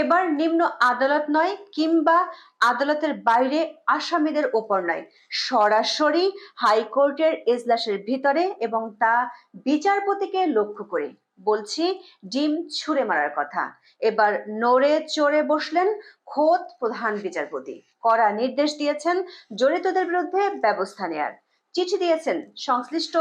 এবার নিম্ন আদালত নয়, কিংবা আদালতের বাইরে আসামিদের ওপর নয়। সরাসরি হাইকোর্টের এজলাসের ভিতরে এবং তা বিচারপতিকে লক্ষ্য করে। বলছি, ডিম ছুঁড়ে মারার কথা। এবার নড়ে চড়ে বসলেন খোদ প্রধান বিচারপতি। কড়া নির্দেশ দিয়েছেন জড়িতদের বিরুদ্ধে ব্যবস্থা নেয়ার। চিঠি দিয়েছেন সংশ্লিষ্ট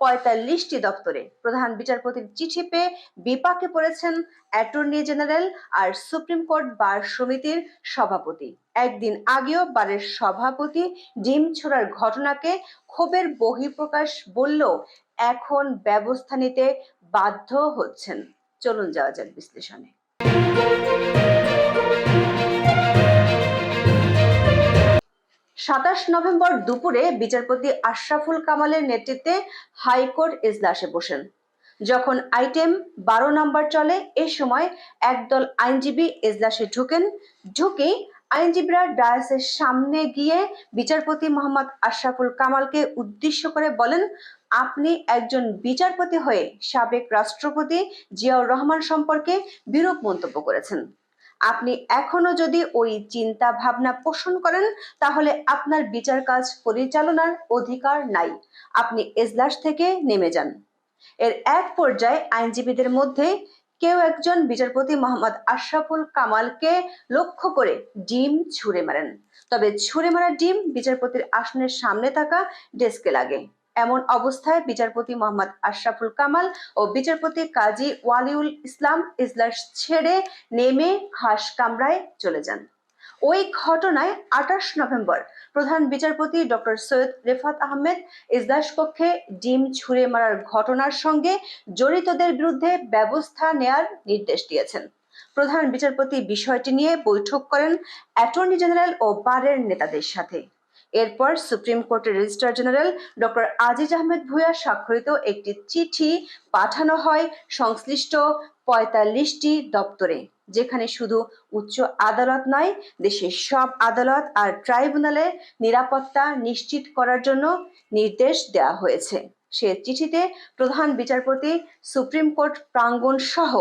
পঁয়তাল্লিশটি দপ্তরে। প্রধান বিচারপতির চিঠি পেয়ে বিপাকে পড়েছেন অ্যাটর্নি জেনারেল আর সুপ্রিম কোর্ট বার সমিতির সভাপতি। একদিন আগেও বারের সভাপতি ডিম ছোড়ার ঘটনাকে ক্ষোভের বহিঃপ্রকাশ বললেও এখন ব্যবস্থা নিতে বাধ্য হচ্ছেন। চলুন যাওয়া যাক বিশ্লেষণে। সাতাশ নভেম্বর দুপুরে বিচারপতি আশরাফুল কামালের নেতৃত্বে হাইকোর্ট এজলাসে বসেন। যখন আইটেম বারো নম্বর চলে, এ সময় একদল আইনজীবী এজলাসে ঢুকেন। ঢুকেই আইনজীবীরা ডায়াসের সামনে গিয়ে বিচারপতি মোহাম্মদ আশরাফুল কামালকে উদ্দেশ্য করে বলেন, আপনি একজন বিচারপতি হয়ে সাবেক রাষ্ট্রপতি জিয়াউর রহমান সম্পর্কে বিরূপ মন্তব্য করেছেন। আপনি এখনও যদি ওই চিন্তা ভাবনা পোষণ করেন, তাহলে আপনার বিচার কাজ পরিচালনার অধিকার নাই। আপনি এজলাস থেকে নেমে যান। এর এক পর্যায়ে আইনজীবীদের মধ্যে কেউ একজন বিচারপতি মোহাম্মদ আশরাফুল কামালকে লক্ষ্য করে ডিম ছুঁড়ে মারেন। তবে ছুঁড়ে মারা ডিম বিচারপতির আসনের সামনে থাকা ডেস্কে লাগে। এমন অবস্থায় বিচারপতি মোহাম্মদ আশরাফুল কামাল ও বিচারপতি কাজী ওয়ালিউল ইসলাম ইজলাস ছেড়ে নেমে ঘাস কামরায় চলে যান। ওই ঘটনায় আঠাশ নভেম্বর প্রধান বিচারপতি ডক্টর সৈয়দ রেফাত আহমেদ ইজলাস কক্ষে ডিম ছুঁড়ে মারার ঘটনার সঙ্গে জড়িতদের বিরুদ্ধে ব্যবস্থা নেয়ার নির্দেশ দিয়েছেন। প্রধান বিচারপতি বিষয়টি নিয়ে বৈঠক করেন অ্যাটর্নি জেনারেল ও বারের নেতাদের সাথে। এরপর সুপ্রিম কোর্টের registrar general doctor Aziz Ahmed Bhuiyan স্বাক্ষরিত একটি চিঠি পাঠানো হয় সংশ্লিষ্ট পঁয়তাল্লিশটি দপ্তরে, যেখানে শুধু উচ্চ আদালত নয়, দেশের সব আদালত আর ট্রাইব্যুনালে নিরাপত্তা নিশ্চিত করার জন্য নির্দেশ দেওয়া হয়েছে। সে চিঠিতে প্রধান বিচারপতি, সুপ্রিম কোর্ট প্রাঙ্গণ সহ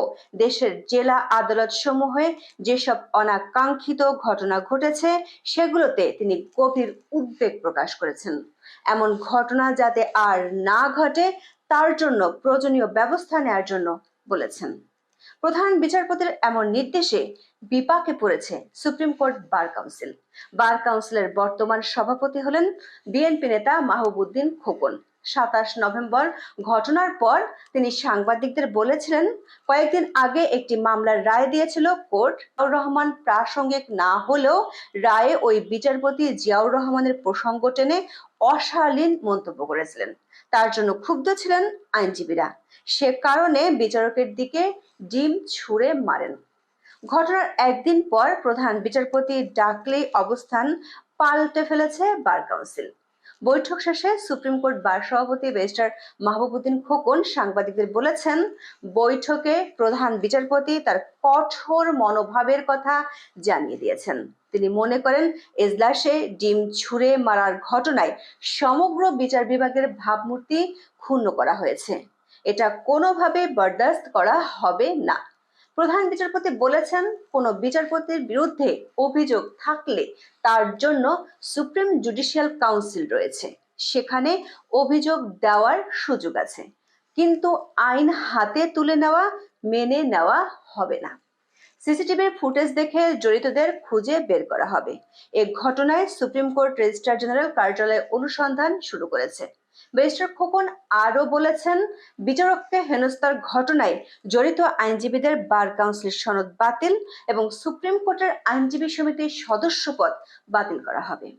দেশের জেলা আদালত সমূহে যেসব অনাকাঙ্ক্ষিত ঘটনা ঘটেছে, সেগুলোতে তিনি গভীর উদ্বেগ প্রকাশ করেছেন। এমন ঘটনা যাতে আর না ঘটে, তার জন্য প্রয়োজনীয় ব্যবস্থা নেওয়ার জন্য বলেছেন। প্রধান বিচারপতির এমন নির্দেশে বিপাকে পড়েছে supreme court bar council. Bar কাউন্সিলের বর্তমান সভাপতি হলেন বিএনপি নেতা মাহবুবুদ্দিন খোকন। সাতাশ নভেম্বর ঘটনার পর তিনি সাংবাদিকদের বলেছিলেন, কয়েকদিন আগে একটি মামলার রায় দিয়েছিল কোর্ট। জিয়াউর রহমান প্রাসঙ্গিক না হলেও রায়ে ওই বিচারপতি জিয়াউর রহমানের প্রসঙ্গ টেনে অশালীন মন্তব্য করেছিলেন। তার জন্য ক্ষুব্ধ ছিলেন আইনজীবীরা। সে কারণে বিচারকের দিকে ডিম ছুঁড়ে মারেন। ঘটনার একদিন পর প্রধান বিচারপতি ডাকলে অবস্থান পাল্টে ফেলেছে বার কাউন্সিল। বৈঠক শেষে সুপ্রিম কোর্ট বার সভাপতি ব্যারিস্টার মাহবুবুদ্দিন খোকন সাংবাদিকদের বলেছেন, বৈঠকে প্রধান বিচারপতি তার কঠোর মনোভাবের কথা জানিয়ে দিয়েছেন। তিনি মনে করেন, এজলাসে ডিম ছুঁড়ে মারার ঘটনায় সমগ্র বিচার বিভাগের ভাবমূর্তি ক্ষুণ্ণ করা হয়েছে। এটা কোনোভাবে বরদাস্ত করা হবে না। প্রধান বিচারপতি বলেছেন, কোনো বিচারপতির বিরুদ্ধে অভিযোগ থাকলে তার জন্য সুপ্রিম জুডিশিয়াল কাউন্সিল রয়েছে। সেখানে অভিযোগ দেওয়ার সুযোগ আছে। কিন্তু আইন হাতে তুলে নেওয়া, মেনে নেওয়া হবে না। সিসিটিভির ফুটেজ দেখে জড়িতদের খুঁজে বের করা হবে। এ ঘটনায় সুপ্রিম কোর্ট রেজিস্ট্রার জেনারেল কার্যালয় অনুসন্ধান শুরু করেছে। ব্যারিস্টার খোকন আরও বলেছেন, বিচারককে হেনস্থার ঘটনায় জড়িত আইনজীবীদের বার কাউন্সিলের সনদ বাতিল এবং সুপ্রিম কোর্টের আইনজীবী সমিতির সদস্যপদ বাতিল করা হবে।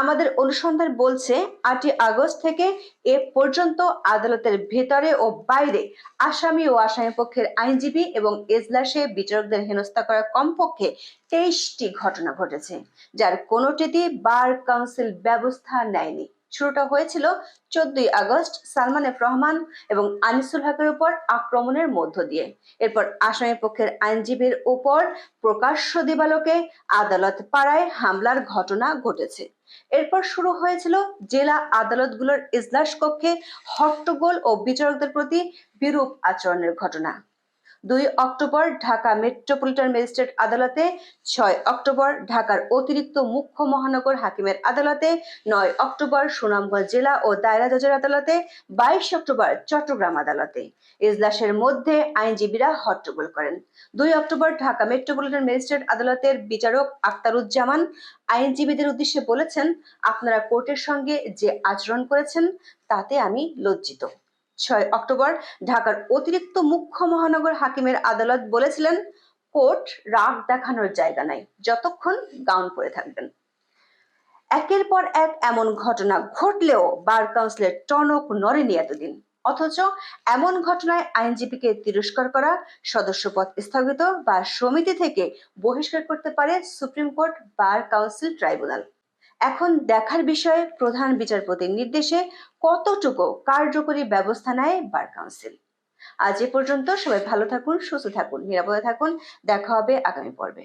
আমাদের অনুসন্ধান বলছে, আটই আগস্ট থেকে এ পর্যন্ত আদালতের ভেতরে ও বাইরে আসামি ও আসামি পক্ষের আইনজীবী এবং এজলাসে বিচারকদের হেনস্থা করার কমপক্ষে তেইশটি ঘটনা ঘটেছে, যার কোনোটিতে বার কাউন্সিল ব্যবস্থা নেয়নি। শুরুটা হয়েছিল চোদ্দই আগস্ট সালমান এফ রহমান এবং আনিসুল হকের উপর আক্রমণের মধ্য দিয়ে। এরপর আসামি পক্ষের আইনজীবীর উপর প্রকাশ্য দিবালোকে আদালত পাড়ায় হামলার ঘটনা ঘটেছে। এরপর শুরু হয়েছিল জেলা আদালতগুলোর ইজলাস কক্ষে হট্টগোল ও বিচারকদের প্রতি বিরূপ আচরণের ঘটনা। দুই অক্টোবর ঢাকা মেট্রোপলিটন ম্যাজিস্ট্রেট আদালতে, ছয় অক্টোবর ঢাকার অতিরিক্ত মুখ্য মহানগর হাকিমের আদালতে, নয় অক্টোবর সুনামগঞ্জ জেলা ও দায়রা জজের আদালতে, বাইশ অক্টোবর চট্টগ্রাম আদালতে। এজলাসের মধ্যে আইনজীবীরা হট্টগোল করেন। দুই অক্টোবর ঢাকা মেট্রোপলিটন ম্যাজিস্ট্রেট আদালতের বিচারক আক্তারুজ্জামান আইনজীবীদের উদ্দেশ্যে বলেছেন, আপনারা কোর্টের সঙ্গে যে আচরণ করেছেন, তাতে আমি লজ্জিত। ছয় অক্টোবর, ঢাকার অতিরিক্ত মুখ্য মহানগর হাকিমের আদালত বলেছিলেন, কোর্ট রাগ দেখানোর জায়গা নাই, যতক্ষণ গাউন পরে থাকবেন। একের পর এক এমন ঘটনা ঘটলেও বার কাউন্সিলের টনক নড়েনি এতদিন, অথচ এমন ঘটনায় আইনজীবীকে তিরস্কার করা, সদস্যপদ স্থগিত বা সমিতি থেকে বহিষ্কার করতে পারে supreme court, bar council tribunal. এখন দেখার বিষয়ে প্রধান বিচারপতির নির্দেশে কতটুকু কার্যকরী ব্যবস্থা নেয় বার কাউন্সিল? আজ এ পর্যন্ত সবাই ভালো থাকুন, সুস্থ থাকুন, নিরাপদে থাকুন। দেখা হবে আগামী পর্বে।